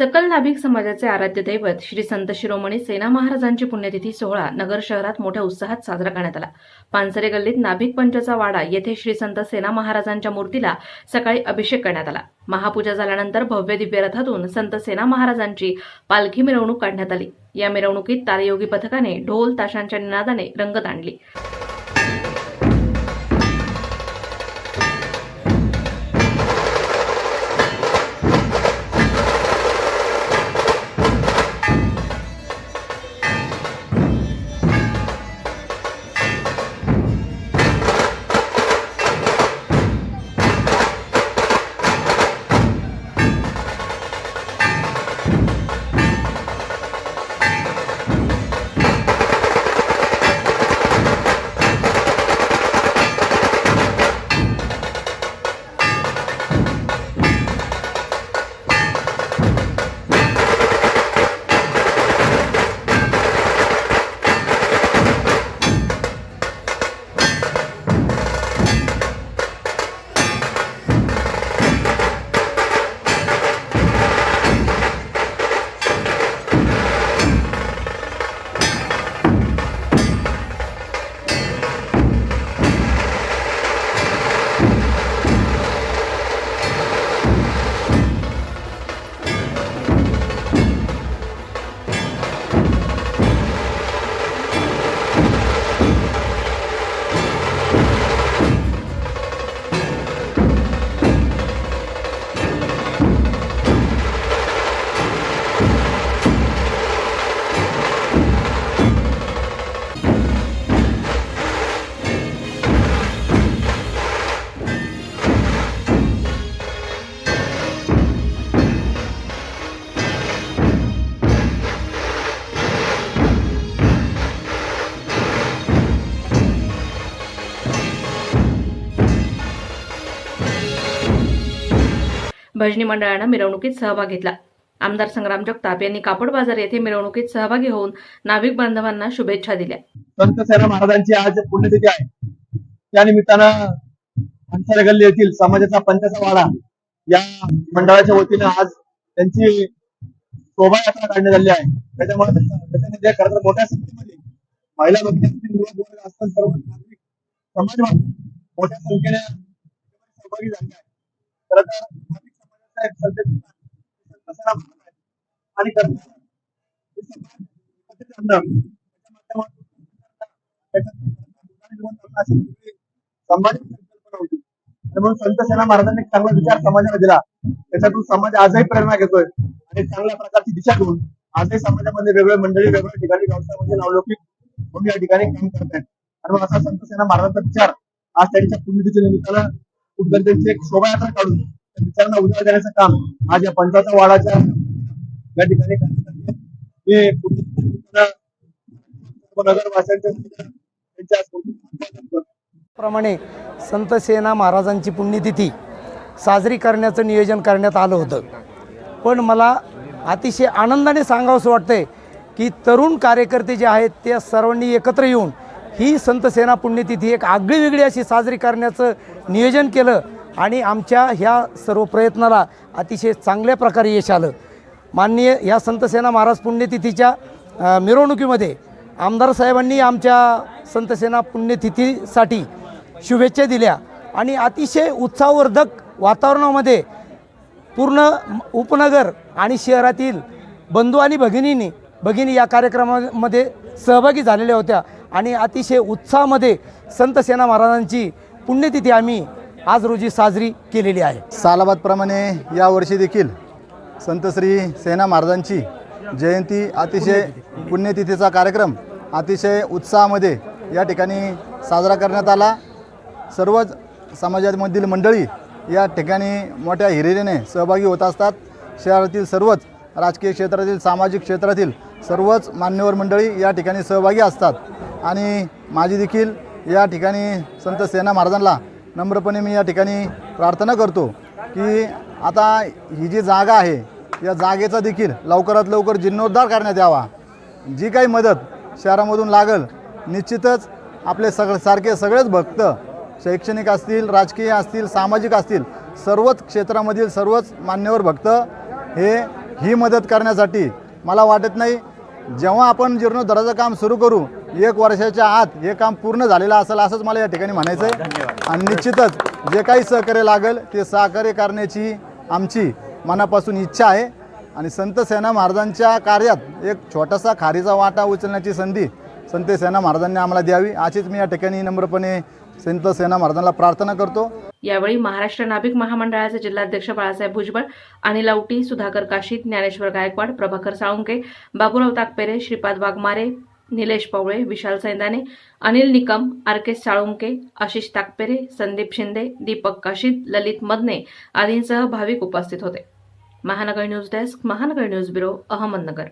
सकल नाभिक समाजाचे आराध्य दैवत श्री संत शिरोमणी सेना महाराजांची पुण्यतिथी सोहळा नगर शहरात मोठ्या उत्साहात साजरा करण्यात आला. पानसरे गल्लीत नाभिक पंचचा वाडा येथे श्री संत सेना महाराजांच्या मूर्तीला सकाळी अभिषेक करण्यात आला. महापूजा झाल्यानंतर भव्य दिव्य रथातून संत सेना महाराजांची पालखी मिरवणूक काढण्यात आली. या मिरवणुकीत तारयोगी पथकाने ढोल ताशांच्या निनादाने रंगत आणली. भजनी मंडळानं मिरवणुकीत सहभाग घेतला. आमदार संग्राम जगताप यांनी कापड बाजार येथे मिरवणुकीत सहभागी होऊन नाविक बांधवांना शुभेच्छा दिल्या. संत सेना महाराजांची आज पुण्यतिथी आहे. त्या निमित्तानं अंतर गल्ली येथील समाजाचा पंचाचा वाडा या मंडळाच्या वतीनं आज त्यांची शोभायात्रा काढण्यात आली आहे. त्याच्यामुळे त्याच्यामध्ये खरं तर मोठ्या संख्येमध्ये महिला वर्ग असतील सर्व नागरिक समाज मोठ्या संख्येने सहभागी झाले आहे खरं तर आणि म्हणून संत सेना महाराजांनी चांगला विचार समाजाला दिला. त्याच्यातून समाज आजही प्रेरणा घेतोय. आणि चांगल्या प्रकारची दिशा घेऊन आजही समाजामध्ये वेगवेगळ्या मंडळी वेगवेगळ्या ठिकाणी व्यवसायामध्ये नावलौकिक म्हणून या ठिकाणी काम करत आहेत. आणि मग असा संत सेना महाराजांचा विचार आज त्यांच्या पुण्यतिथी निमित्तानं उद्गंतेची एक शोभायात्रा काढून विचारांना उजाळा देण्याचं काम आज या पंचाचा वाडाच्या या ठिकाणी मी नगरवासियांच्या प्रमाणे संत सेना महाराजांची पुण्यतिथी साजरी करण्याचं नियोजन करण्यात आलं होतं. पण मला अतिशय आनंदाने सांगावंसं वाटतंय की तरुण कार्यकर्ते जे आहेत ते सर्वांनी एकत्र येऊन ही संत सेना पुण्यतिथी एक आगळी वेगळी अशी साजरी करण्याचं नियोजन केलं. आणि आमच्या ह्या सर्व प्रयत्नाला अतिशय चांगल्या प्रकारे यश आलं. माननीय ह्या संतसेना महाराज पुण्यतिथीच्या मिरवणुकीमध्ये आमदार साहेबांनी आमच्या संतसेना पुण्यतिथीसाठी शुभेच्छा दिल्या आणि अतिशय उत्साहवर्धक वातावरणामध्ये पूर्ण उपनगर आणि शहरातील बंधू आणि भगिनींनी भगिनी या कार्यक्रमामध्ये सहभागी झालेल्या होत्या आणि अतिशय उत्साहामध्ये संतसेना महाराजांची पुण्यतिथी आम्ही आज रोजी साजरी केलेली आहे. सालाबादप्रमाणे यावर्षी देखील संत श्री सेना महाराजांची जयंती अतिशय पुण्यतिथीचा कार्यक्रम अतिशय उत्साहामध्ये या ठिकाणी साजरा करण्यात आला. सर्वच समाजामधील मंडळी या ठिकाणी मोठ्या हिरिरीने सहभागी होत असतात. शहरातील सर्वच राजकीय क्षेत्रातील सामाजिक क्षेत्रातील सर्वच मान्यवर मंडळी या ठिकाणी सहभागी असतात. आणि माझी देखील या ठिकाणी संत सेना महाराजांना नम्रपणे मी या ठिकाणी प्रार्थना करतो की आता ही जी जागा आहे या जागेचा देखील लवकरात लवकर जीर्णोद्धार करण्यात यावा. जी काही मदत शहरामधून लागल निश्चितच आपले सग सारखे सगळेच भक्त शैक्षणिक असतील राजकीय असतील सामाजिक असतील सर्वच क्षेत्रामधील सर्वच मान्यवर भक्त हे ही मदत करण्यासाठी मला वाटत नाही जेव्हा आपण जीर्णोद्धाराचं काम सुरू करू एक वर्षाच्या आत हे काम पूर्ण झालेलं असेल असंच मला या ठिकाणी म्हणायचं आहे आणि निश्चितच जे काही सहकार्य लागेल ते सहकार्य करण्याची आमची मनापासून इच्छा आहे. आणि संत सेना महाराजांच्या कार्यात एक छोटासा खारीचा वाटा उचलण्याची संधी संत सेना महाराजांनी आम्हाला द्यावी. अशीच मी या ठिकाणी नम्रपणे संत सेना महाराजांना प्रार्थना करतो. यावेळी महाराष्ट्र नाभिक महामंडळाचे जिल्हाध्यक्ष बाळासाहेब भुजबळ अनिल औटी सुधाकर काशीत ज्ञानेश्वर गायकवाड प्रभाकर साळुंके बाबूराव ताकपेरे श्रीपाद वाघमारे निलेश पवळे विशाल सैंदाने अनिल निकम आर के साळुंके आशिष ताकपेरे संदीप शिंदे दीपक काशीद ललित मदने आदींसह भाविक उपस्थित होते. Mahanagar news desk Mahanagar news bureau Ahmednagar.